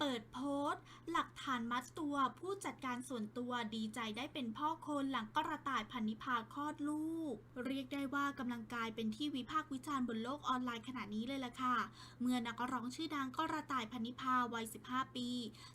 เปิดโพสต์ หลักฐานมัดตัวผู้จัดการส่วนตัวดีใจได้เป็นพ่อคนหลังกระต่ายพันนิพาคลอดลูก เรียกได้ว่ากำลังกายเป็นที่วิพากษ์วิจารณ์บนโลกออนไลน์ขณะนี้เลยล่ะค่ะ เมื่อนักร้องชื่อดังกระต่ายพันนิพาวัย 15 ปี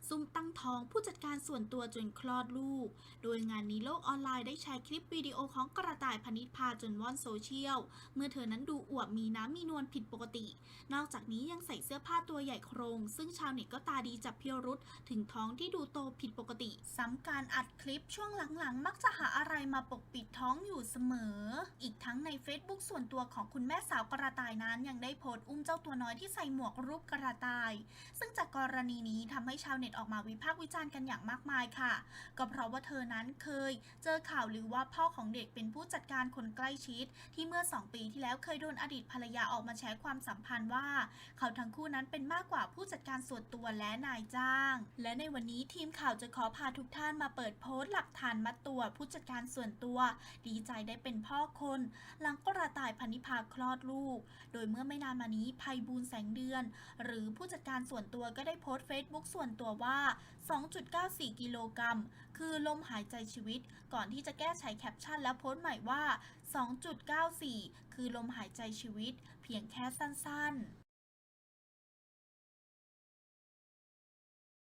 ซุ่มตั้งท้องผู้จัดการส่วนตัวจนคลอดลูก โดยงานนี้โลกออนไลน์ได้แชร์คลิปวิดีโอของกระต่ายพันนิพาจนว่อนโซเชียล เมื่อเธอนั้นดูอวบมีน้ำมีนวลผิดปกติ นอกจากนี้ยังใส่เสื้อผ้าตัวใหญ่โครง ซึ่งชาวเน็ตก็ตาดีจับพิรุษถึงท้องที่ดูโตผิดปกติ ซ้ำการอัดคลิปช่วงหลังๆ มักจะหาอะไรมาปกปิดท้องอยู่เสมอ อีกทั้งใน Facebook ส่วนตัวของคุณแม่สาวกระต่ายนั้นยังได้โพสต์อุ้มเจ้าตัวน้อยที่ใส่หมวกรูปกระต่าย ซึ่งจากกรณีนี้ทำให้ชาวเน็ตออกมาวิพากษ์วิจารณ์กันอย่างมากมายค่ะ ก็เพราะว่าเธอนั้นเคย เจอข่าวหรือว่าพ่อของเด็กเป็นผู้จัดการคนใกล้ชิด ที่เมื่อ 2 ปีที่แล้วเคยโดนอดีตภรรยาออกมาแชร์ความสัมพันธ์ว่า เขาทั้งคู่นั้นเป็นมากกว่าผู้จัดการส่วนตัวและนายจ้าง และในวันนี้ทีมข่าวจะขอพาทุกท่านมาเปิดโพสต์หลักฐานมัดตัวผู้จัดการส่วนตัว ดีใจได้เป็นพ่อคน หลังกระต่ายพันิพาคลอดลูก โดยเมื่อไม่นานมานี้ภัยบูลแสงเดือน หรือผู้จัดการส่วนตัวก็ได้โพสต์เฟซบุ๊กส่วนตัวว่า 2.94 กิโลกรัมคือลมหายใจชีวิต ก่อนที่จะแก้ไขแคปชั่นและโพสต์ใหม่ว่า 2.94 คือลมหายใจชีวิต เพียงแค่สั้นๆ